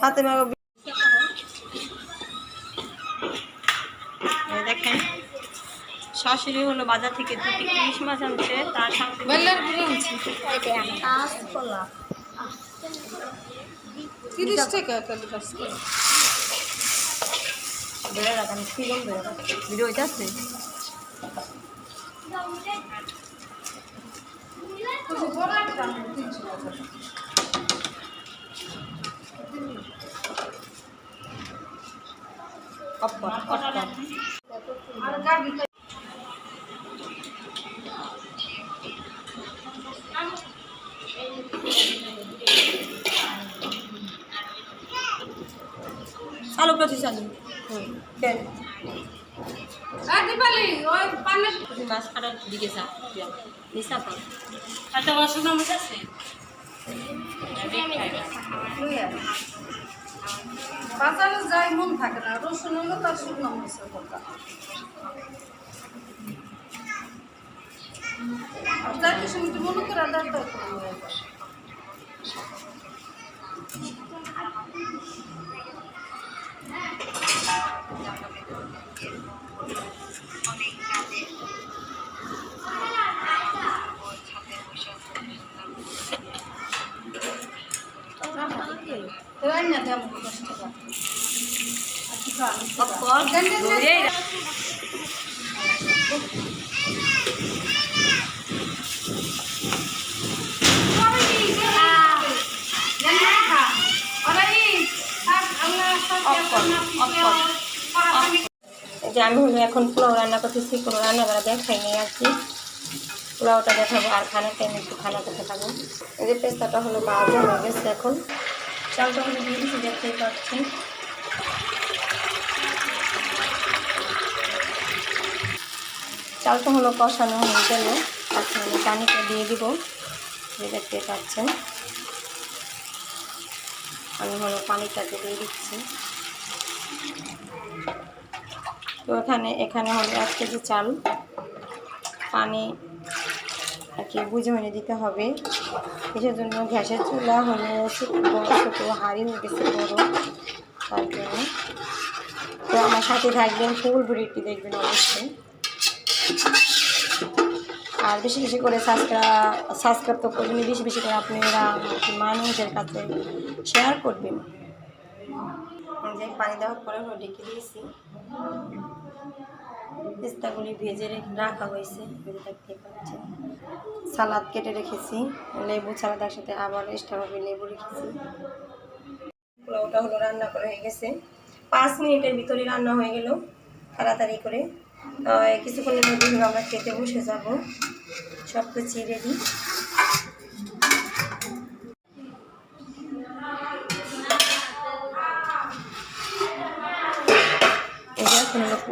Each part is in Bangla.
হাতে দেখেন শাশুড়ি হলো বাজার থেকে দুটি ইলিশ মাছ আনছে তার সঙ্গে তিরিশ টাকা বেড়ে রাখেন ভিডিও হইতেছে? চালু করছি চালু। হুম। মাছ কাটার দিকে যাও নিশা পাও একটা বাসন আমার কাছে। বাজারে যাই মন থাকে না। রসুন হলো তার শুকনো মরিচের কথা। সময় তো মনে করে দেয় তো তো আই না দেব দশ টাকা আচ্ছা অপর ধরে এই যে আমি হলো এখন পোলাও রান্না করতেছি, কোনো রান্না করা দেখাই আর কি। পোলাওটা দেখাবো আর খানার টাইমে একটু খানাটা দেখাবো। এই যে পেস্তাটা হলো বাজা হয়ে গেছে এখন। চালটা হলো দিয়ে দিচ্ছি দেখতেই পাচ্ছি চালটা হলো কষানো হয়ে গেল। এখন আমি পানিটা দিয়ে দিব। যে দেখতে পাচ্ছেন। আমি হলো পানিটাকে দিয়ে দিচ্ছি। তো এখানে এখানে হলো এক কেজি চাল। পানি আর কি বুঝে হয়ে দিতে হবে। এসের জন্য গ্যাসের চুলা হলো ছোটো হাঁড়ি হয়ে গেছে বড়। তার জন্য তো আমার সাথে থাকবেন, ফুল ভিডিওটি দেখবেন অবশ্যই। আর বেশি বেশি করে সাবস্ক্রাইব সাবস্ক্রাইব তো করবেন, বেশি বেশি করে আপনারা মানুষের কাছে শেয়ার করবেন। যে পানি দেওয়ার পরে হলো ডেকে দিয়েছি। পেস্তাগুলি ভেজে রেখে হয়েছে, ভেজে দেখতে পাচ্ছেন সালাদ কেটে রেখেছি, লেবু সালাদ সাথে আবার এক্সট্রাভাবে লেবু রেখেছি। পোলাওটা হলো রান্না করা হয়ে গেছে। পাঁচ মিনিটের ভিতরে রান্না হয়ে গেল, তাড়াতাড়ি করে। কিছুক্ষণের মধ্যে আমরা খেতে বসে যাব। সব কিছু রেডি এই যে এখন হলো পোলাওটা নিম- নামিয়ে নিচ্ছি বসে আর তুই যত পানি না হুম, দশ কোন কিছু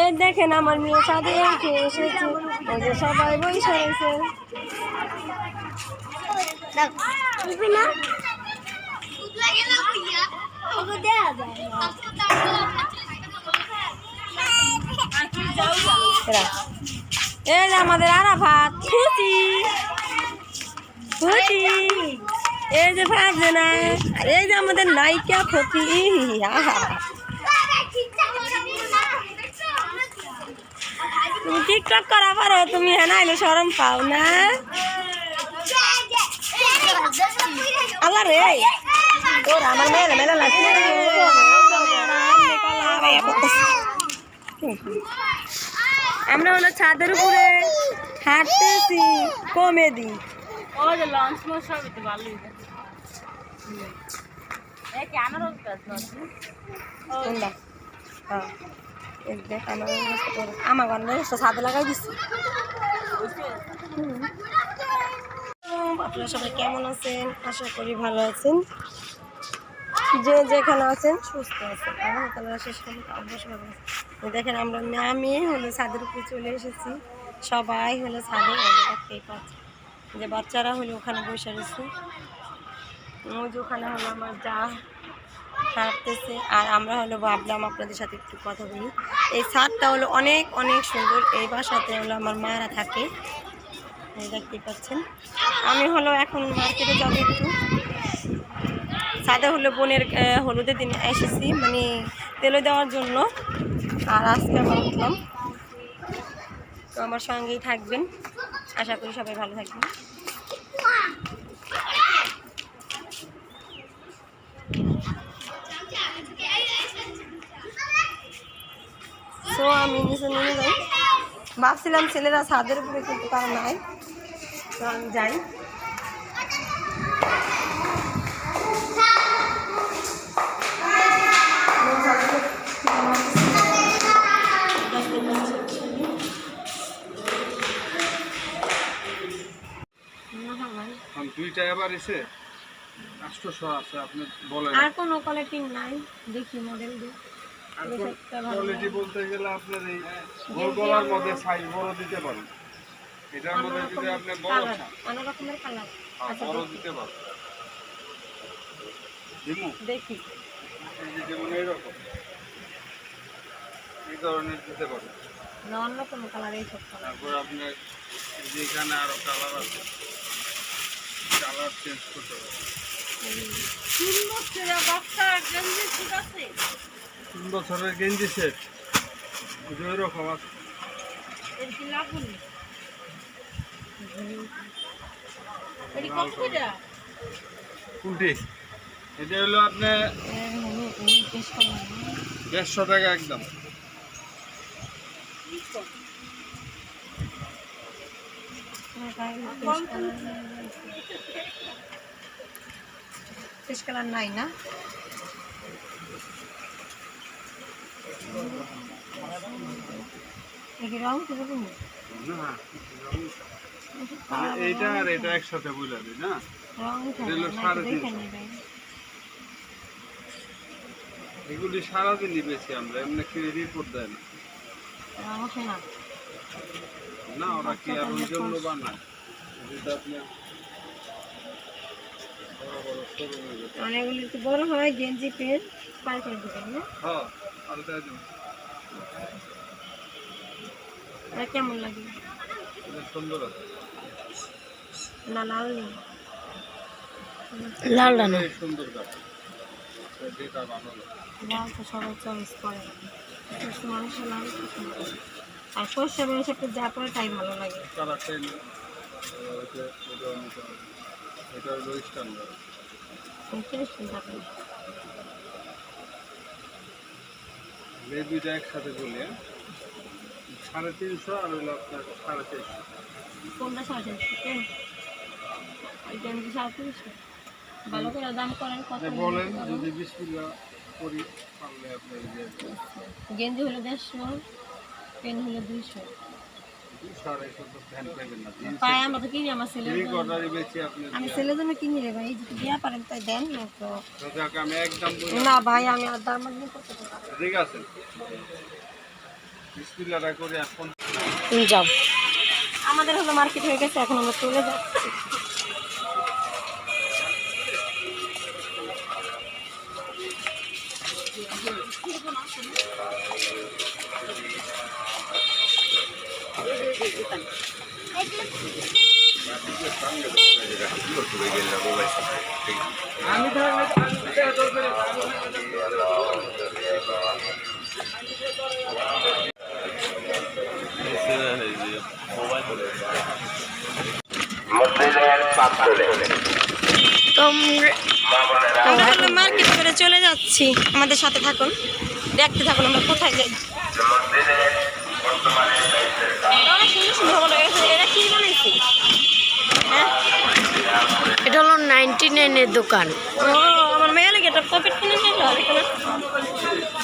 এই দেখেন আমার মেয়ে সাথে এসে এসেছে। ওই যে সবাই বসে রয়েছে। এই আমাদের আরাফাত। খুশি। খুশি। এই যে ভাবছে না আর এই যে আমাদের নায়িকা ফতি তুমি টিকটক করা পারো, তুমি হ্যাঁ নাইলে সরম পাও না। আল্লাহ রে তোর আমার মেয়ের মেলা লাগছে। আমরা হলো ছাদের উপরে হাঁটতেছি, কমেডি। যে লঞ্চ তো আমার গন্ধ ছাদে লাগাই দিছি আপনারা সবাই কেমন আছেন? আশা করি ভালো আছেন। যে যেখানে আছেন সুস্থ আছেন। শেষ পর্যন্ত অবশ্যই ভালো আছেন দেখেন আমরা নামিয়ে হলো ছাদের উপরে চলে এসেছি। সবাই হলো ছাদে দেখতেই পাচ্ছি যে বাচ্চারা হলো ওখানে বসে রয়েছে। ওই যে ওখানে হলো আমার যা হাঁটতেছে। আর আমরা হলো ভাবলাম আপনাদের সাথে একটু কথা বলি। এই ছাদটা হলো অনেক অনেক সুন্দর। এই বাসাতে হলো আমার মায়েরা থাকে। এই দেখতেই পাচ্ছেন। আমি হলো এখন মার্কেটে যাব একটু। সাদা হলো বোনের হলুদের দিন এসেছি। মানে তেলে দেওয়ার জন্য। আর আজকে আবার উঠলাম। তো আমার সঙ্গেই থাকবেন। আশা করি সবাই ভালো থাকবে সো আমি নিয়ে যাই ভাবছিলাম ছেলেরা ছাদের উপরে কিন্তু তারা নাই। তো আমি যাই। এবার এসে আষ্টশো আছে আপনি বলেন। আর কোনো কোয়ালিটি নাই দেখি মডেল বেশ কোয়ালিটি বলতে গেলে আপনার এই গোল গলার মধ্যে সাইজ বড় দিতে পারেন। এটার মধ্যে যদি আপনি বড় অনেক রকমের কালার হ্যাঁ, আচ্ছা বড় দিতে পারেন। দেখি। এই যে যেমন এইরকম। এই ধরনের দিতে পারেন। না অন্য কোনো কালার এই সব কালার তারপর আপনার এই যে এখানে আরও কালার আছে। কালার চেঞ্জ করতে সুন্দর বাচ্চার গেঞ্জি ঠিক আছে? তিন বছরের গেঞ্জি সেট ওই রকম আছে। এর কি লাগুন এটি কত করে এটা হলো আপনার দেড়শো টাকা একদম। কালার নাই না রং এইটা আর এটা একসাথে বলে দিই না? এগুলো সারাদিনই বেশি আমরা এমনি রিপোর্ট দেয় না। না না ওরা কি আর ওই জন্য বানায় অনেকগুলি বড় হয় গেঞ্জি পেন পাইকারি দোকান না? হ্যাঁ কেমন লাগে? সুন্দর আছে। না লাল নেই এই সুন্দর লাল তো সবাই চয়েস করে। মানুষের লাল পছন্দ। করে। আর সর্ষে মানুষ একটু যা করে তাই ভালো লাগে। দুইটা একসাথে বলি হ্যাঁ? সাড়ে তিনশো আর হলো আপনার সাড়ে চারশো। কোনটা সাড়ে তিনশো কেন ওই গেঞ্জি সাড়ে তিনশো? ভালো করে দাম করেন কত বলেন যদি বিশ কিলো করি তাহলে আপনার গেঞ্জি হলো দেড়শো। পেন হলো দুইশো। পায়ে আমরা তো কিনি আমার ছেলের আমি ছেলের জন্য কিনি রে ভাই যদি পারেন তাই দেন না তো। না ভাই আমি আর দাম দিয়ে ঠিক আছে। যাও। আমাদের হলো মার্কেট হয়ে গেছে এখন আমরা চলে যাচ্ছি। আমরা মার্কেট করে চলে যাচ্ছি। আমাদের সাথে থাকুন। দেখতে থাকুন আমরা কোথায় যাই। এটা কি বানাইছে এটা দোকান ও আমার মেয়ে লাগে এটা পকেট কিনে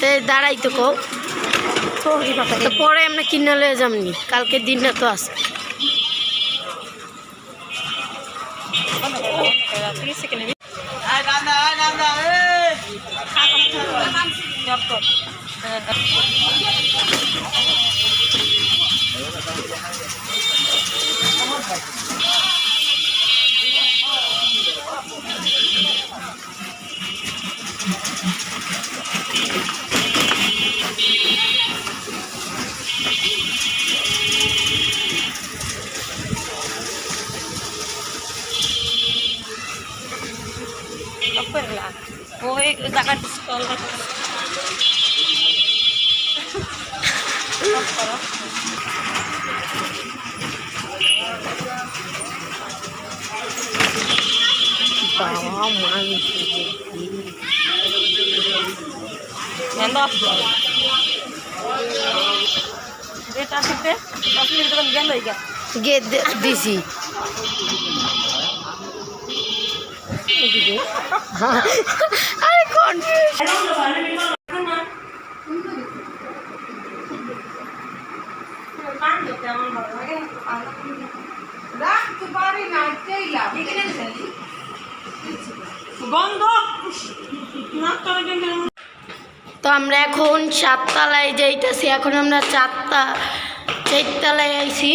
তে দাঁড়াই তো কো তো পরে আমরা কিনে লয়ে যামনি কালকে দিনটা তো আছে Thank. Apa Uy, usakan diskol. Kapela. Bawang manis. দে- দিছি আরে কনফিউজ রাখতে পারি না চাইলাম বন্ধ। তো আমরা এখন সাততলায় যাইতেছি এখন আমরা চারটা চারতলায় আইছি।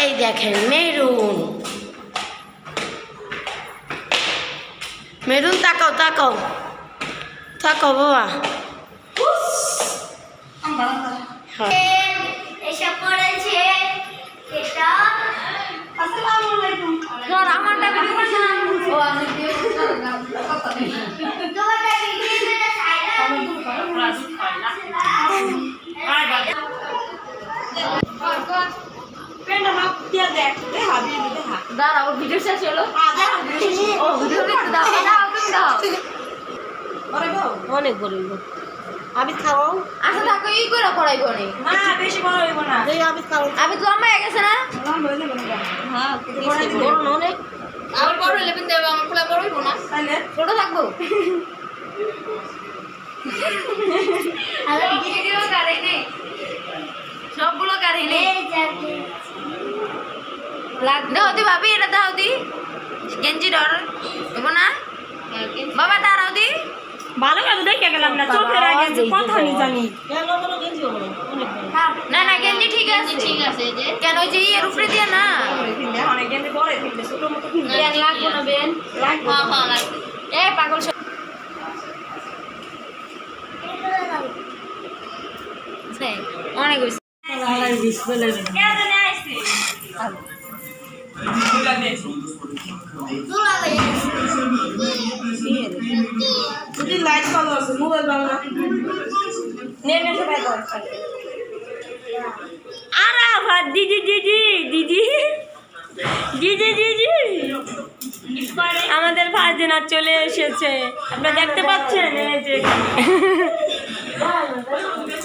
এই দেখেন মেরুন। মেরুন তাকাও তাকাও। তাকাও বাবা। হ্যাঁ। দাঁড়াও ভিডিও শেষ হলো। ও ভিডিও দাও দাও দাও অনেক বড় আমি খাও আচ্ছা থাকো ই করে পড়াইবো নি। না বেশি বড় হইব না। এই আমি খাও আমি তো লম্বা হয়ে গেছে না? হ্যাঁ বড় না অনেক। আমার বড় হইলে কিন্তু আমার ফুলা বড় হইব না। তাহলে ছোট থাকব। ভিডিও কারে নেই সবগুলো কারে নেই দাও দি ভাবি এটা দাও দি। গেঞ্জি ডর দেবো না? বাবা দাঁড়াও দি। ভালো করে দেখে গেলাম না চোখের আগে কথা নি জানি। না না গেঞ্জি ঠিক আছে। ঠিক আছে যে। কেন ওই যে ইয়ের উপরে দিয়ে না? অনেক ছোট মতো লাগবো বেন লাগবে। হ্যাঁ হ্যাঁ লাগবে। এ পাগল সব অনেক হয়েছে যদি দিদি দিদি দিদি। আমাদের ভাজনা চলে এসেছে। আপনারা দেখতে পাচ্ছেন? এই যে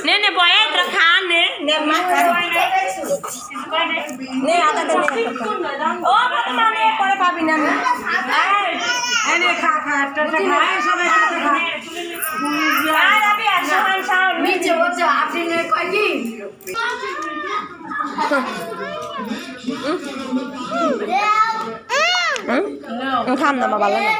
নে নে বয়ে তোরা খা নে নে মা খা নে আদা দে ও ভাত মা নে পরে পাবি না নে এই নে খা খা একটা খা সবাই একটা খা আর আমি আসমান সাউন্ড নিচে বসে আপনি কয় কি খাম না বাবা লাগে